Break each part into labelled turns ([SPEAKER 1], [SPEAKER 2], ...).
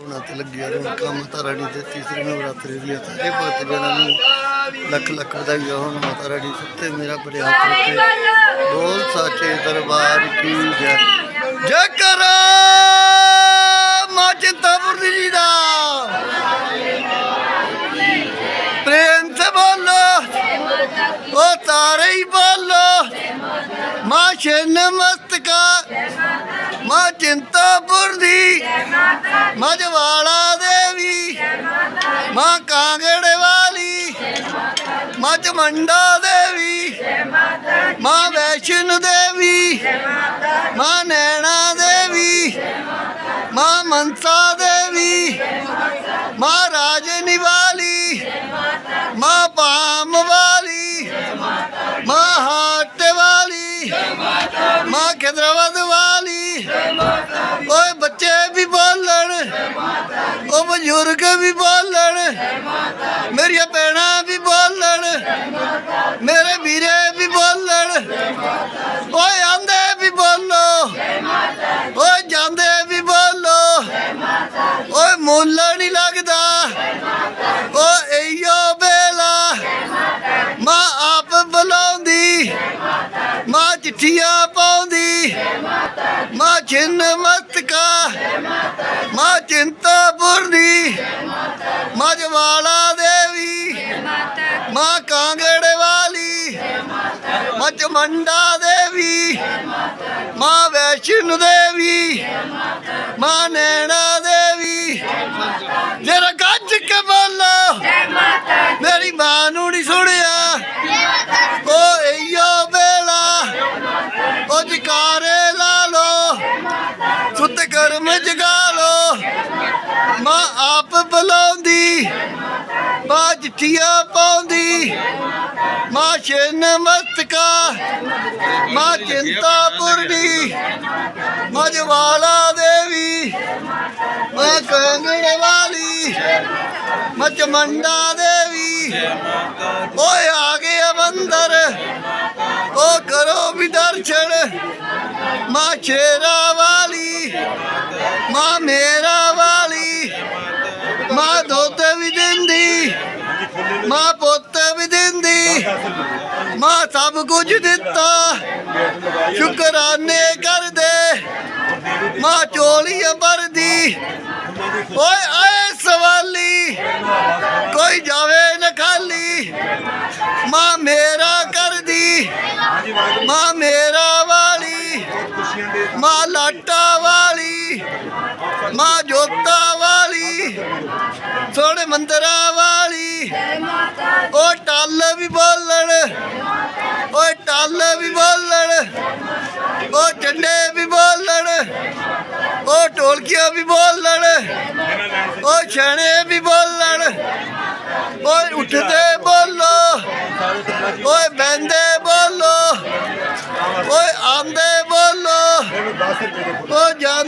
[SPEAKER 1] ਉਹਨਾਂ ਤੇ ਲੱਗਿਆ ਰੌਣਕਾਂ ਮਾਤਾ ਰਾਣੀ ਦੇ ਤੀਸਰੇ ਨਵਰਾਤਰੇ ਦੀਆਂ ਸਾਰੇ ਭਗਤ ਜਨਾਂ ਨੂੰ ਲੱਖ ਲੱਖ ਵਧਾਈਆਂ ਹੋਣ ਮਾਤਾ ਰਾਣੀ ਸੱਤੇ ਮੇਰਾ ਬੜੇ ਹੱਥ ਰੱਖੇ। ਬੋਲ ਸਾਚੇ ਦਰਬਾਰ ਕੀ ਜੈ। ਜੈ ਕਰ ਮਾਂ ਚਿੰਤਾਪੁਰਨੀ ਜੀ ਦਾ ਪ੍ਰੇਮ ਸੇ ਬੋਲੋ ਉਹ ਤਾਰੇ ਹੀ ਬੋਲੋ ਮਾਂ ਛਿੰਨ ਮਸਤਕਾ ਮਾਂ ਚਿੰਤਾਪੁਰ ਦੀ ਮਾਂ ਦੇਵੀ। ਮਾਂ ਕਾਂਗੜੇ ਵਾਲੀ। ਮਾਂ ਚਮੰਡਾ ਦੇਵੀ। ਮਾਂ ਵੈਸ਼ਨੂ ਦੇਵੀ। ਮਾਂ ਨੈਣਾ ਦੇਵੀ। ਮਾਂ ਮਨਸਾ ਦੇਵੀ। ਮਾਂ ਰਾਜਨੀ ਵਾਲੀ ਮਾਂ ਪਾਮ ਵਾਲੀ। ਮਾਂ ਹਾਟ ਵਾਲੀ। ਮਾਂ ਖਿਦਰਾਬਾਦ ਓਏ ਬੱਚੇ ਵੀ ਬੋਲਣ। ਉਹ ਬਜ਼ੁਰਗ ਵੀ ਬੋਲਣ। ਮੇਰੀਆਂ ਭੈਣਾਂ ਵੀ ਬੋਲਣ। ਮੇਰੇ ਵੀਰੇ ਵੀ ਬੋਲਣ। ਓਏ ਆਂਦੇ ਵੀ ਬੋਲੋ। ਓਏ ਜਾਂਦੇ ਵੀ ਬੋਲੋ। ਓਏ ਮੁੱਲ ਮਾਂ ਛਿੰਨ ਮਸਤਕਾ ਮਾਂ ਚਿੰਤਾਪੁਰ ਦੀ ਮਾਂ ਜਵਾਲਾ ਦੇਵੀ, ਮਾਂ ਕਾਂਗੜੇ ਵਾਲੀ, ਮਾਂ ਚਮੰਡਾ ਦੇਵੀ, ਮਾਂ ਵੈਸ਼ਨੂ ਦੇਵੀ, ਮਾਂ ਨੈਣਾ ਦੇਵੀ ਜਰਾ ਗੱਜ ਕੇ ਬੋਲੋ ਮੇਰੀ ਮਾਂ ਨੂੰ ਨਹੀਂ ਸੁਣਿਆ ਉਹ ਇਹੋ ਵੇਲਾ ਉਹ ਜਕਾਰੇ ਲਾ ਲੋ ਸੁੱਤ ਕਰਮ ਜਗਾ ਲੋ ਮਾਂ ਆਪ ਬੁਲਾਉਂਦੀ ਮਾਂ ਚਿੱਠੀਆਂ ਪਾਉਂਦੀ। ਮਾਂ ਛਿੰਨ ਮਸਤਕਾ, ਮਾਂ ਚਿੰਤਾਪੁਰ ਦੀ ਮਾਂ ਜਵਾਲਾ ਦੇਵੀ, ਮਾਂ ਕੰਗੜ ਵਾਲੀ। ਮਾਂ ਚਮੰਡਾ ਦੇਵੀ। ਓਏ ਆ ਗਏ ਮੰਦਰ, ਓ ਕਰੋ ਵੀ ਦਰਸ਼ਨ ਮਾਂ ਸ਼ੇਰਾ ਵਾਲੀ, ਮਾਂ ਮੇਰਾ ਮਾਂ ਸਭ ਕੁਝ ਦਿੱਤਾ। ਸ਼ੁਕਰਾਨੇ ਕਰਦੇ। ਮਾਂ ਚੋਲੀਆਂ ਭਰਦੀ ਓਏ ਆਏ ਸਵਾਲੀ, ਕੋਈ ਜਾਵੇ ਨਾ ਖਾਲੀ। ਮਾਂ ਮੇਰਾ ਕਰਦੀ। ਮਾਂ ਮੇਰਾ ਵਾਲੀ। ਮਾਂ ਲਾਟਾ ਵਾਲੀ। ਮਾਂ ਜੋਤਾ ਵਾਲੀ। ਸੋਹਣੇ ਮੰਦਰਾਂ ਵਾਲੀ ਓ ਟੱਲ ਵੀ ਬੋਲਣ ਓਏ ਵੀ ਬੋਲਣ ਓ ਝੰਡੇ ਵੀ ਬੋਲਣ, ਉਹ ਢੋਲਕੀਆਂ ਵੀ ਬੋਲਣ, ਉਹ ਛਣੇ ਵੀ ਬੋਲਣ, ਓਏ ਉੱਠਦੇ ਬੋਲੋ, ਓਏ ਬੈੰਦੇ ਬੋਲੋ, ਓਏ ਆਂਦੇ ਬੋਲੋ, ਓ ਜਾਂਦੇ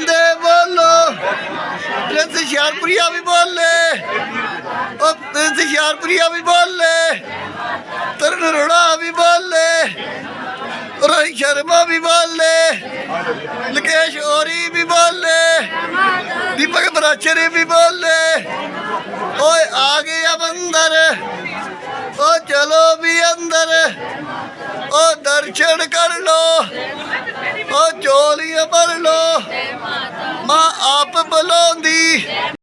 [SPEAKER 1] ਪ੍ਰਿੰਸ ਸ਼ਿਆਰਪੁਰੀਆ ਵੀ ਬੋਲੇ ਓ ਪ੍ਰਿੰਸ ਸ਼ਿਆਰਪੁਰੀਆ ਵੀ ਬੋਲੇ ਤਰਨ ਰੋੜਾ ਵੀ ਬੋਲੇ ਰੋਹਿਤ ਸ਼ਰਮਾ ਵੀ ਬੋਲੇ ਲਕੇਸ਼ ਔਰੀ ਵੀ ਬੋਲੇ ਦੀਪਕ ਬਰਾਚਰੇ ਵੀ ਬੋਲੇ ਓਏ ਆ ਗਿਆ ਮੰਦਰ ਓ ਚਲੋ ਵੀ ਅੰਦਰ ਓ ਦਰਸ਼ਨ ਕਰ ਲੋ ਓ ਚੋਲੀਆਂ ਭਰ ਲੋ ਮਾਂ ਆਪ ਬੁਲਾਉਂਦੀ